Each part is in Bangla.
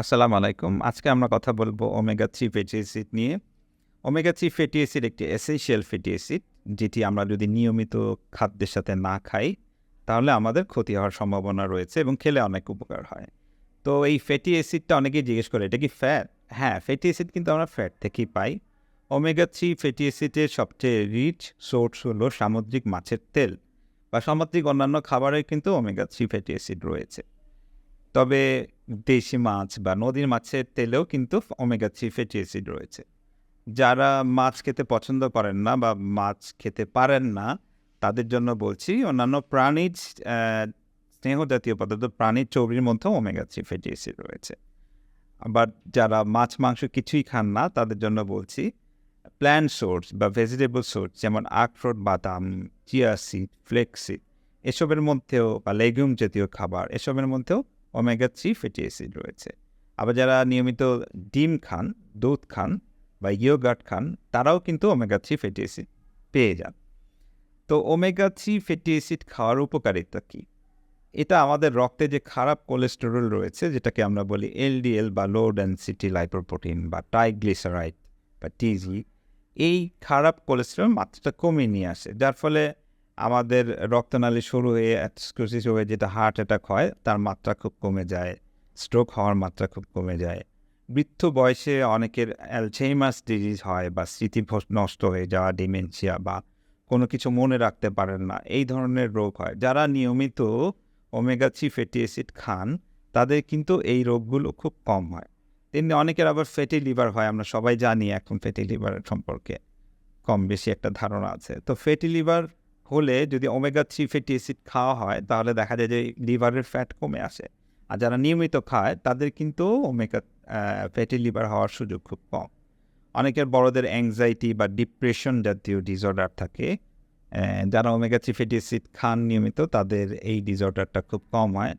আসসালামু আলাইকুম। আজকে আমরা কথা বলব ওমেগা থ্রি ফ্যাটি অ্যাসিড নিয়ে। ওমেগা থ্রি ফ্যাটি অ্যাসিড একটি এসেনশিয়াল ফ্যাটি অ্যাসিড যেটি আমরা যদি নিয়মিত খাদ্যের সাথে না খাই, তাহলে আমাদের ক্ষতি হওয়ার সম্ভাবনা রয়েছে এবং খেলে অনেক উপকার হয়। তো এই ফ্যাটি অ্যাসিডটা অনেকেই জিজ্ঞেস করে, এটা কি ফ্যাট হ্যাঁ ফ্যাটি অ্যাসিড কিন্তু আমরা ফ্যাট থেকেই পাই। ওমেগা থ্রি ফ্যাটি অ্যাসিডের সবচেয়ে রিচ সোর্স হলো সামুদ্রিক মাছের তেল বা সামুদ্রিক অন্যান্য খাবারে কিন্তু ওমেগা থ্রি ফ্যাটি অ্যাসিড রয়েছে। তবে দেশি মাছ বা নদীর মাছের তেলেও কিন্তু ওমেগা থ্রি ফ্যাটি অ্যাসিড রয়েছে। যারা মাছ খেতে পছন্দ করেন না বা মাছ খেতে পারেন না তাদের জন্য বলছি অন্যান্য প্রাণীজ আহ, স্নেহ জাতীয় পদার্থ প্রাণীর চর্বির মধ্যেও ওমেগা থ্রি ফ্যাটি অ্যাসিড রয়েছে। আবার যারা মাছ মাংস কিছুই খান না তাদের জন্য বলছি প্ল্যান্ট সোর্স বা ভেজিটেবল সোর্স যেমন আখরোট বাদাম চিয়া সিড ফ্লেক্সিড এসবের মধ্যেও বা লেগুম জাতীয় খাবার এসবের মধ্যেও ওমেগা থ্রি ফ্যাটি অ্যাসিড রয়েছে। আবার যারা নিয়মিত ডিম খান, দুধ খান বা ইয়োগার্ট খান, তারাও কিন্তু ওমেগা থ্রি ফ্যাটি অ্যাসিড পেয়ে যান। তো ওমেগা থ্রি ফ্যাটি অ্যাসিড খাওয়ার উপকারিতা কী? এটা আমাদের রক্তে যে খারাপ কোলেস্টেরল রয়েছে, যেটাকে আমরা বলি এলডিএল বা লো ডেন্সিটি লাইপোপ্রোটিন বা ট্রাইগ্লিসারাইড বা টিজি এই খারাপ কোলেস্টেরল মাত্রাটা কমিয়ে নিয়ে আসে। যার ফলে আমাদের রক্তনালী শুরু হয়ে অ্যাথস্ক্রোসিস হয়ে যেটা হার্ট অ্যাটাক হয়, তার মাত্রা খুব কমে যায় স্ট্রোক হওয়ার মাত্রা খুব কমে যায়। বৃদ্ধ বয়সে অনেকের অ্যালঝেইমাস ডিজিজ হয় বা স্মৃতি নষ্ট হয়ে যাওয়া ডিমেনশিয়া বা কোনো কিছু মনে রাখতে পারেন না, এই ধরনের রোগ হয়। যারা নিয়মিত ওমেগা থ্রি ফ্যাটি অ্যাসিড খান, তাদের কিন্তু এই রোগগুলো খুব কম হয়। তেমনি অনেকের আবার ফ্যাটি লিভার হয়, আমরা সবাই জানি এখন ফ্যাটি লিভার সম্পর্কে কম বেশি একটা ধারণা আছে। তো ফ্যাটি লিভার হলে যদি ওমেগা থ্রি ফ্যাটি অ্যাসিড খাওয়া হয়, তাহলে দেখা যায় যে লিভারের ফ্যাট কমে আসে। আর যারা নিয়মিত খায়, তাদের কিন্তু ওমেগা ফ্যাটি লিভার হওয়ার সুযোগ খুব কম। অনেকের বড়দের অ্যাংজাইটি বা ডিপ্রেশন জাতীয় ডিসঅর্ডার থাকে। যারা ওমেগা থ্রি ফ্যাটি অ্যাসিড খান নিয়মিত, তাদের এই ডিসঅর্ডারটা খুব কম হয়।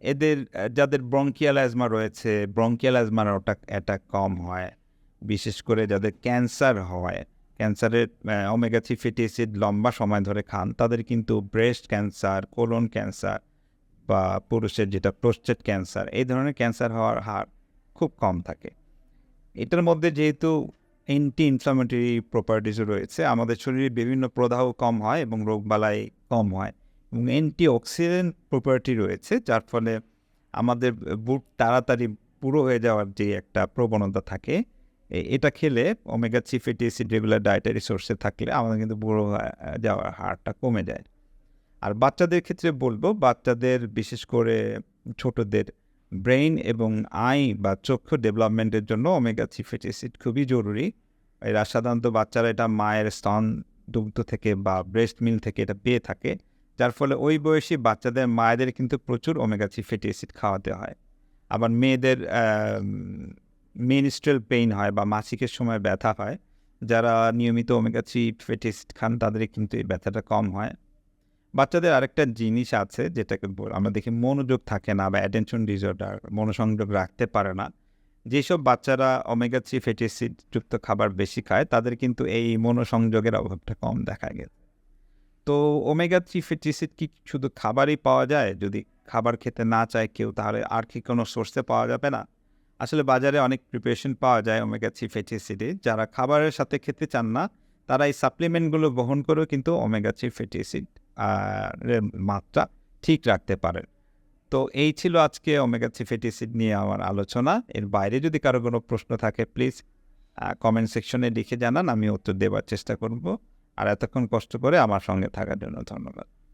এদের, যাদের ব্রঙ্কিয়াল অ্যাজমা রয়েছে ব্রঙ্কিয়াল অ্যাজমার অ্যাটাক কম হয়। বিশেষ করে যাদের ক্যান্সার হয় ক্যান্সারের ওমেগা থ্রি ফ্যাটি অ্যাসিড লম্বা সময় ধরে খান, তাদের কিন্তু ব্রেস্ট ক্যান্সার কোলন ক্যান্সার বা পুরুষের যেটা প্রোস্টেট ক্যান্সার এই ধরনের ক্যান্সার হওয়ার হার খুব কম থাকে। এটার মধ্যে যেহেতু অ্যান্টি ইনফ্লামেটরি প্রপার্টিসও রয়েছে, আমাদের শরীরে বিভিন্ন প্রদাহ কম হয় এবং রোগবালাই কম হয় এবং অ্যান্টি অক্সিডেন্ট প্রপার্টি রয়েছে, যার ফলে আমাদের বুট তাড়াতাড়ি পুরো হয়ে যাওয়ার যে একটা প্রবণতা থাকে এটা খেলে omega three fatty acid regular dietary সোর্সে থাকলে আমাদের কিন্তু বুড়ো যাওয়ার হারটা কমে যায়। আর বাচ্চাদের ক্ষেত্রে বলব, বাচ্চাদের বিশেষ করে ছোটদের ব্রেইন এবং আই বা চক্ষু ডেভেলপমেন্টের জন্য ওমেগা থ্রি ফ্যাটি অ্যাসিড খুবই জরুরি। এরা সাধারণত বাচ্চারা এটা মায়ের স্তন দুগ্ধ থেকে বা ব্রেস্ট মিল থেকে এটা পেয়ে থাকে, যার ফলে ওই বয়সী বাচ্চাদের মায়েদের কিন্তু প্রচুর ওমেগা থ্রি ফ্যাটি অ্যাসিড খাওয়াতে হয়। আবার মেয়েদের মেনিস্ট্রাল পেইন হয় বা মাসিকের সময় ব্যথা হয়, যারা নিয়মিত ওমেগা থ্রি অ্যাসিড খান তাদের কিন্তু এই ব্যথাটা কম হয়। বাচ্চাদের আরেকটা জিনিস আছে, যেটাকে আমরা দেখি মনোযোগ থাকে না বা অ্যাটেনশন ডিসঅর্ডার মনোসংযোগ রাখতে পারে না। যেসব বাচ্চারা ওমেগা থ্রি ফ্যাটি খাবার বেশি খায়, তাদের কিন্তু এই মনোসংযোগের অভাবটা কম দেখা গেছে। তো ওমেগা থ্রি ফ্যাটি কি শুধু খাবারই পাওয়া যায়? যদি খাবার খেতে না চায় কেউ, তাহলে আর কি কোনো সোর্সে পাওয়া যাবে না? আসলে বাজারে অনেক প্রিপারেশন পাওয়া যায় ওমেগা থ্রি ফ্যাটি অ্যাসিডে যারা খাবারের সাথে খেতে চান না, তারা এই সাপ্লিমেন্টগুলো বহন করেও কিন্তু ওমেগা থ্রি ফ্যাটি অ্যাসিড মাত্রা ঠিক রাখতে পারেন। তো এই ছিল আজকে ওমেগা থ্রি ফ্যাটি অ্যাসিড নিয়ে আমার আলোচনা। এর বাইরে যদি কারও কোনো প্রশ্ন থাকে প্লিজ কমেন্ট সেকশনে লিখে জানান আমি উত্তর দেওয়ার চেষ্টা করব। আর এতক্ষণ কষ্ট করে আমার সঙ্গে থাকার জন্য ধন্যবাদ।